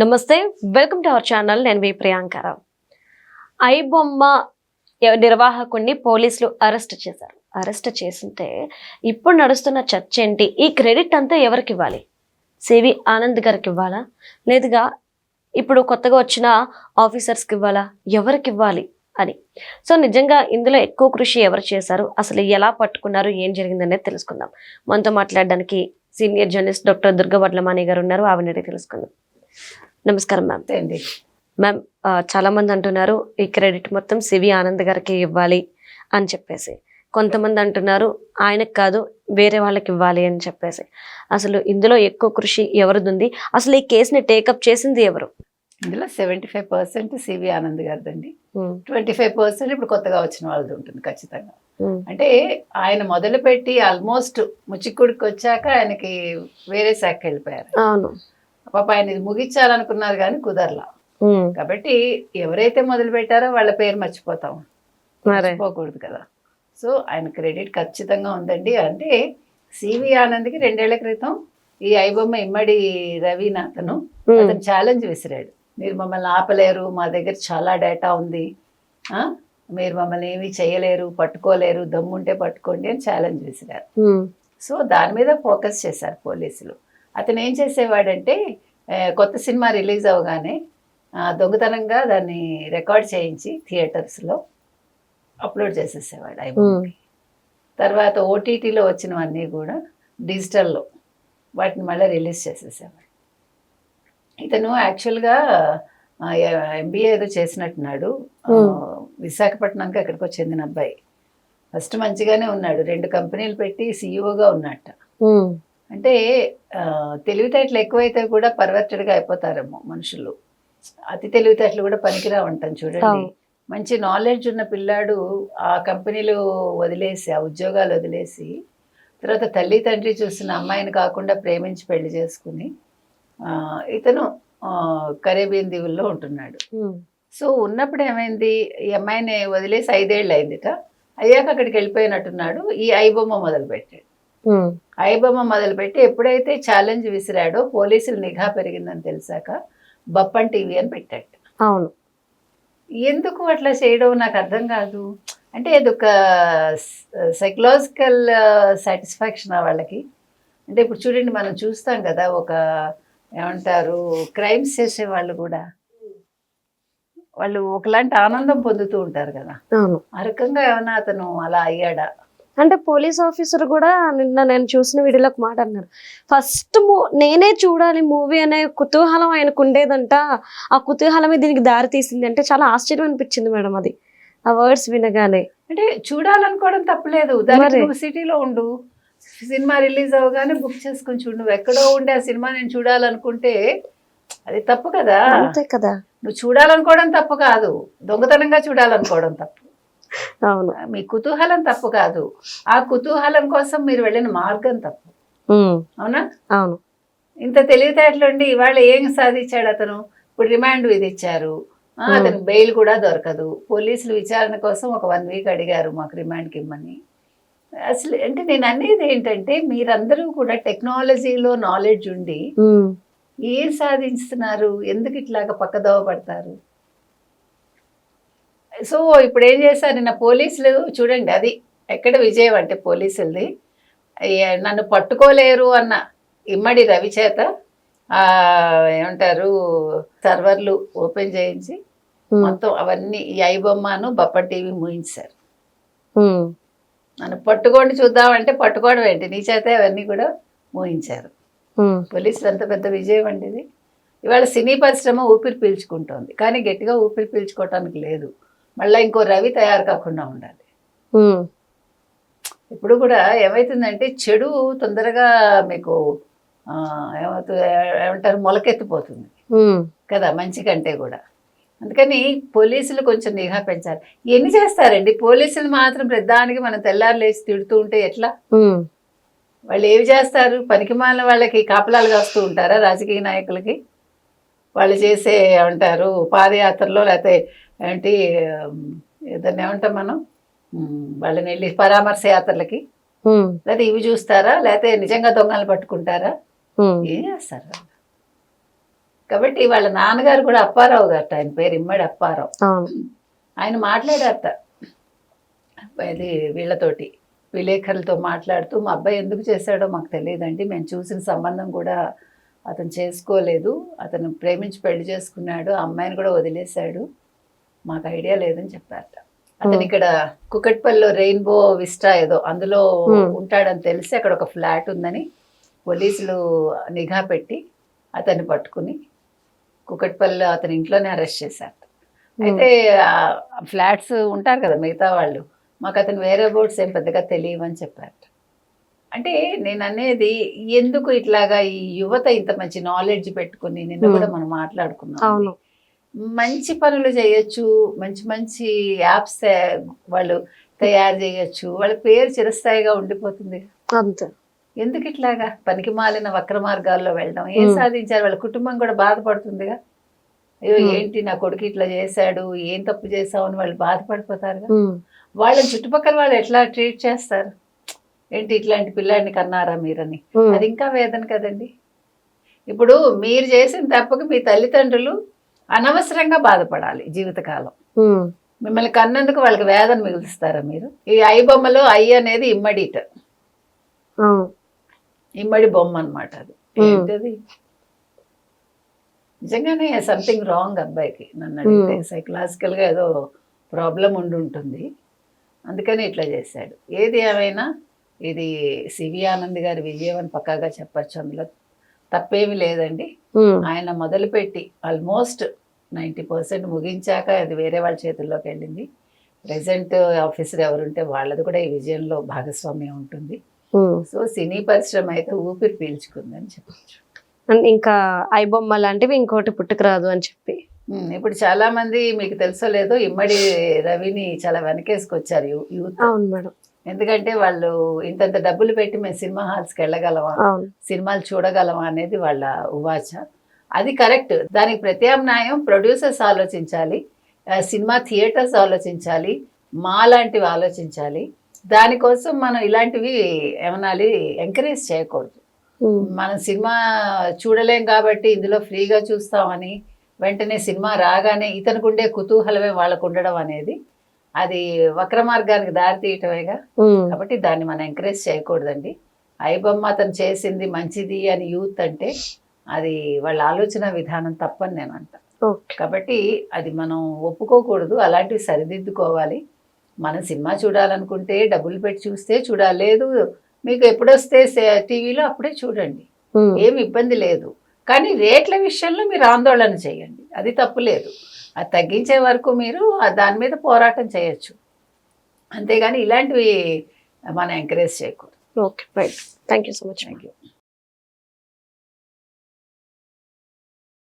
నమస్తే welcome to our channel నేను వి Priyanka Rao I బొమ్మ నిర్వాహకుడిని పోలీసులు అరెస్ట్ చేశారు. అరెస్ట్ చేసింటే ఇప్పుడు నడుస్తున్న చర్చ ఏంటి? ఈ క్రెడిట్ అంతా ఎవరికి ఇవ్వాలి? సివి ఆనంద్ గారికి ఇవ్వాలా? లేదుగా ఇప్పుడు కొత్తగా వచ్చిన ఆఫీసర్స్కి ఇవ్వాలా? ఎవరికి ఇవ్వాలి అని. సో నిజంగా ఇందులో ఎక్కువ కృషి ఎవరు చేశారు? అసలు ఎలా పట్టుకున్నారు? ఏం జరిగిందనేది తెలుసుకుందాం. మనతో మాట్లాడడానికి సీనియర్ జర్నలిస్ట్ డాక్టర్ దుర్గవడ్లమాని గారు ఉన్నారు. ఆవిడ తెలుసుకుందాం. నమస్కారం మ్యామ్. మ్యామ్ చాలా మంది అంటున్నారు ఈ క్రెడిట్ మొత్తం సివి ఆనంద్ గారికి ఇవ్వాలి అని చెప్పేసి. కొంతమంది అంటున్నారు ఆయనకు కాదు వేరే వాళ్ళకి ఇవ్వాలి అని చెప్పేసి. అసలు ఇందులో ఎక్కువ కృషి ఎవరిది ఉంది అసలు ఈ కేసుని టేకప్ చేసింది ఎవరు? ఇందులో seventy five percent C V Anand గారిదండి. Twenty five percent ఇప్పుడు కొత్తగా వచ్చిన వాళ్ళది ఉంటుంది ఖచ్చితంగా. అంటే ఆయన మొదలుపెట్టి ఆల్మోస్ట్ ముచ్చిక్కుడికి వచ్చాక ఆయనకి వేరే శాఖకి వెళ్ళిపోయారు. అవును. పాప ఆయన ఇది ముగించాలనుకున్నారు కానీ కుదరలా. కాబట్టి ఎవరైతే మొదలు పెట్టారో వాళ్ళ పేరు మర్చిపోతాం. మరే. మర్చిపోకూడదు కదా. సో ఆయన క్రెడిట్ ఖచ్చితంగా ఉందండి. అంటే సివి ఆనంద్కి రెండేళ్ళ క్రితం ఈ ఐబొమ్మ ఇమ్మడి రవినాథను ఉమ్, అతను ఛాలెంజ్ విసిరాడు. మీరు మమ్మల్ని ఆపలేరు మా దగ్గర చాలా డేటా ఉంది. ఆ? మీరు మమ్మల్ని ఏమీ చేయలేరు పట్టుకోలేరు దమ్ముంటే పట్టుకోండి అని ఛాలెంజ్ విసిరారు. సో దాని మీద ఫోకస్ చేశారు పోలీసులు. అతను ఏం చేసేవాడంటే కొత్త సినిమా రిలీజ్ అవగానే దొంగతనంగా దాన్ని రికార్డ్ చేయించి థియేటర్స్లో అప్లోడ్ చేసేసేవాడు ఐబొమ్మకి తర్వాత ఓటీటీలో వచ్చినవన్నీ కూడా డిజిటల్లో వాటిని మళ్ళీ రిలీజ్ చేసేసేవాడు. ఇతను యాక్చువల్గా ఎంబీఏ ఏదో చేసినట్టున్నాడు. విశాఖపట్నంకి ఎక్కడికో చెందిన అబ్బాయి. ఫస్ట్ మంచిగానే ఉన్నాడు. రెండు కంపెనీలు పెట్టి సీఈఓగా ఉన్నట్ట. అంటే తెలివితేటలు ఎక్కువైతే కూడా పర్వర్టెడ్గా అయిపోతారేమో మనుషులు. అతి తెలివితేటలు కూడా పనికిరా ఉంటాం చూడండి. మంచి నాలెడ్జ్ ఉన్న పిల్లాడు ఆ కంపెనీలు వదిలేసి ఆ ఉద్యోగాలు వదిలేసి తర్వాత తల్లి తండ్రి చూసిన అమ్మాయిని కాకుండా ప్రేమించి పెళ్ళి చేసుకుని ఆ, ఇతను కరేబియన్ దీవుల్లో ఉంటున్నాడు. సో ఉన్నప్పుడు ఏమైంది? ఈ అమ్మాయిని వదిలేసి ఐదేళ్ళు అయిందిట. అయ్యాక అక్కడికి వెళ్ళిపోయినట్టున్నాడు. ఈ ఐబొమ్మ మొదలుపెట్టాడు. ఉమ్, ఐబొమ్మ మొదలుపెట్టి ఎప్పుడైతే ఛాలెంజ్ విసిరాడో పోలీసులు నిఘా పెరిగిందని తెలిసాక బప్పన్ టీవీ అని పెట్టాడు. అవును. ఎందుకు అట్లా చేయడం నాకు అర్థం కాదు. అంటే అదొక సైకలాజికల్ సాటిస్ఫాక్షన్ వాళ్ళకి. అంటే ఇప్పుడు చూడండి మనం చూస్తాం కదా ఒక ఏమంటారు క్రైమ్స్ చేసే వాళ్ళు కూడా. వాళ్ళు ఒకలాంటి ఆనందం పొందుతూ ఉంటారు కదా. అవును. ఆ రకంగా ఏమన్నా అతను అలా అయ్యాడా? అంటే పోలీస్ ఆఫీసర్ కూడా నిన్న నేను చూసిన వీడియోలో ఒక మాట అన్నారు. ఫస్ట్ నేనే చూడాలి మూవీ అనే కుతూహలం ఆయనకు ఉండేదంట. ఆ కుతూహలమే దీనికి దారి తీసింది అంటే చాలా ఆశ్చర్యం అనిపించింది మేడం అది. ఆ వర్డ్స్ వినగానే. అంటే చూడాలనుకోవడం తప్పలేదు. సిటీలో ఉండు. సినిమా రిలీజ్ అవగానే బుక్ చేసుకుని చూడు. నువ్వు ఎక్కడో ఉండి ఆ సినిమా నేను చూడాలనుకుంటే అది తప్పు కదా. అంతే కదా. నువ్వు చూడాలనుకోవడం తప్పు కాదు. దొంగతనంగా చూడాలనుకోవడం తప్పు. అవును. మీ కుతూహలం తప్పు కాదు. ఆ కుతూహలం కోసం మీరు వెళ్ళిన మార్గం తప్పు. అవునా? అవును. ఇంత తెలివితేటలుండి ఇవాళ ఏం సాధించాడు అతను? ఇప్పుడు రిమాండ్ విధించారు. అతనికి బెయిల్ కూడా దొరకదు. పోలీసులు విచారణ కోసం ఒక వన్ వీక్ అడిగారు మాకు రిమాండ్కి ఇమ్మని. అసలు అంటే నేను అనేది ఏంటంటే మీరందరూ కూడా టెక్నాలజీలో నాలెడ్జ్ ఉండి ఏం సాధిస్తున్నారు ఎందుకు ఇట్లాగా పక్కదోవ పడతారు? సో ఇప్పుడు ఏం చేశారు? నిన్న పోలీసులు చూడండి అది. ఎక్కడ విజయం అంటే పోలీసులది. నన్ను పట్టుకోలేరు అన్న ఇమ్మడి రవి చేత ఏమంటారు సర్వర్లు ఓపెన్ చేయించి మొత్తం అవన్నీ ఈ ఐబొమ్మను బప్ప టీవీ మూయించారు. నన్ను పట్టుకోండి చూద్దామంటే పట్టుకోవడం ఏంటి? నీ చేత అవన్నీ కూడా మూయించారు. పోలీసులు ఎంత పెద్ద విజయం అండి ఇది. ఇవాళ సినీ పరిశ్రమ ఊపిరి పీల్చుకుంటోంది. కానీ గట్టిగా ఊపిరి పీల్చుకోవటానికి లేదు. మళ్ళీ ఇంకో రవి తయారు కాకుండా ఉండాలి. ఇప్పుడు కూడా ఏమవుతుందంటే చెడు తొందరగా మీకు ఏమవుతుంది ఏమంటారు మొలకెత్తిపోతుంది. కదా మంచి కంటే కూడా. అందుకని పోలీసులు కొంచెం నిఘా పెంచాలి. ఎన్ని చేస్తారండి? పోలీసులు మాత్రం ప్రధానికి మనం తెల్లారు లేచి తిడుతూ ఉంటే ఎట్లా? వాళ్ళు ఏమి చేస్తారు? పనికిమాలిన వాళ్ళకి కాపలాలు కాస్తూ ఉంటారా రాజకీయ నాయకులకి? వాళ్ళు చేసే ఏమంటారు పాదయాత్రలో లేకపోతే ఏంటి ఏదన్నా ఏమంటాం మనం? వాళ్ళని వెళ్ళి పరామర్శ యాత్రలకి. లేకపోతే ఇవి చూస్తారా? లేకపోతే నిజంగా దొంగలు పట్టుకుంటారా? ఏం చేస్తారు? కాబట్టి వాళ్ళ నాన్నగారు కూడా అప్పారావు గారట ఆయన పేరు ఇమ్మడి అప్పారావు. ఆయన మాట్లాడారట. ఇది వీళ్ళతోటి విలేకరులతో మాట్లాడుతూ మా అబ్బాయి ఎందుకు చేశాడో మాకు తెలియదండి మేము చూసిన సంబంధం కూడా అతను చేసుకోలేదు. అతను ప్రేమించి పెళ్ళి చేసుకున్నాడు. ఆ అమ్మాయిని కూడా వదిలేశాడు. మాకు ఐడియా లేదని చెప్పారట. అతను ఇక్కడ కుకట్పల్లిలో రెయిన్బో విస్టా ఏదో అందులో. ఉంటాడని తెలిసి అక్కడ ఒక ఫ్లాట్ ఉందని పోలీసులు నిఘా పెట్టి అతన్ని పట్టుకుని కుకట్పల్లిలో అతని ఇంట్లోనే అరెస్ట్ చేశారు అయితే ఫ్లాట్స్ ఉంటారు కదా మిగతా వాళ్ళు. మాకు అతను వేరే బోర్డ్స్ ఏం పెద్దగా తెలియవని చెప్పారు. అంటే నేను అనేది ఎందుకు ఇట్లాగా ఈ యువత ఇంత మంచి నాలెడ్జ్ పెట్టుకుని నిన్న. కూడా మనం మాట్లాడుకున్నాం మంచి పనులు చేయొచ్చు మంచి మంచి యాప్స్ వాళ్ళు తయారు చేయొచ్చు వాళ్ళ పేరు చిరస్థాయిగా ఉండిపోతుంది. అంతే. ఎందుకు ఇట్లాగా? పనికి మాలిన వక్ర మార్గాల్లో వెళ్ళడం. ఏం. సాధించారు? వాళ్ళ కుటుంబం కూడా బాధపడుతుందిగా. అయ్యో. ఏంటి నా కొడుకు ఇట్లా చేశాడు? ఏం తప్పు చేసావు అని వాళ్ళు బాధపడిపోతారుగా. ఉమ్, వాళ్ళని చుట్టుపక్కల వాళ్ళు ఎట్లా ట్రీట్ చేస్తారు? ఏంటి ఇట్లాంటి పిల్లాడిని కన్నారా మీరని? అది ఇంకా వేదన కదండి. ఇప్పుడు మీరు చేసిన తప్పకు మీ తల్లిదండ్రులు అనవసరంగా బాధపడాలి జీవితకాలం. మిమ్మల్ని కన్నందుకు వాళ్ళకి వేదన మిగులుస్తారా మీరు? ఈ ఐ బొమ్మలో ఐ అనేది ఇమ్మడిట ఇమ్మడి బొమ్మ అన్నమాట అది. ఏంటది? నిజంగానే సంథింగ్ రాంగ్ అబ్బాయికి నన్ను అడిగితే. Hmm. సైకలాజికల్గా ఏదో ప్రాబ్లం ఉండి ఉంటుంది. అందుకని ఇట్లా చేశాడు. ఏది ఏమైనా ఇది సివి ఆనంద్ గారి విజయం అని పక్కాగా చెప్పచ్చు అందులో. తప్పేమీ లేదండి. ఆయన మొదలుపెట్టి ఆల్మోస్ట్ నైంటీ పర్సెంట్ ముగించాక అది వేరే వాళ్ళ చేతుల్లోకి వెళ్ళింది. ప్రెసెంట్ ఆఫీసర్ ఎవరుంటే వాళ్ళది కూడా ఈ విజయంలో భాగస్వామ్యం ఉంటుంది. సో సినీ పరిశ్రమ అయితే ఊపిరి పీల్చుకుందని చెప్పచ్చు. అండ్ ఇంకా ఐబొమ్మ లాంటివి ఇంకోటి పుట్టుకురాదు అని చెప్పి. ఇప్పుడు చాలా మంది మీకు తెలుసో లేదో ఇమ్మడి రవిని చాలా వెనకేసుకొచ్చారు యూత్. అవును మేడం. ఎందుకంటే వాళ్ళు ఇంతంత డబ్బులు పెట్టి మేము సినిమా హాల్స్కి వెళ్ళగలమా? సినిమాలు చూడగలమా అనేది వాళ్ళ ఉవాచ. అది కరెక్ట్. దానికి ప్రత్యామ్నాయం ప్రొడ్యూసర్స్ ఆలోచించాలి సినిమా థియేటర్స్ ఆలోచించాలి మా లాంటివి ఆలోచించాలి. దానికోసం మనం ఇలాంటివి ఏమనాలి ఎంకరేజ్ చేయకూడదు. మనం సినిమా చూడలేం కాబట్టి ఇందులో ఫ్రీగా చూస్తామని వెంటనే సినిమా రాగానే ఇతనికి ఉండే కుతూహలమే వాళ్ళకు ఉండడం అనేది అది వక్ర మార్గానికి దారి తీయటమేగా. కాబట్టి దాన్ని మనం ఎంకరేజ్ చేయకూడదండి. ఐబొమ్మ అతను చేసింది మంచిది అని యూత్ అంటే అది వాళ్ళ ఆలోచన విధానం తప్పని నేను అంట కాబట్టి అది మనం ఒప్పుకోకూడదు అలాంటివి సరిదిద్దుకోవాలి. మనం సినిమా చూడాలనుకుంటే డబ్బులు పెట్టి చూస్తే చూడాలి. లేదు మీకు ఎప్పుడొస్తే టీవీలో అప్పుడే చూడండి. ఏమి ఇబ్బంది లేదు. కానీ రేట్ల విషయంలో మీరు ఆందోళన చేయండి. అది తప్పు లేదు. అది తగ్గించే వరకు మీరు దాని మీద పోరాటం చేయొచ్చు. అంతేగాని ఇలాంటివి మనం ఎంకరేజ్ చేయకూడదు. Okay right thank you so much thank you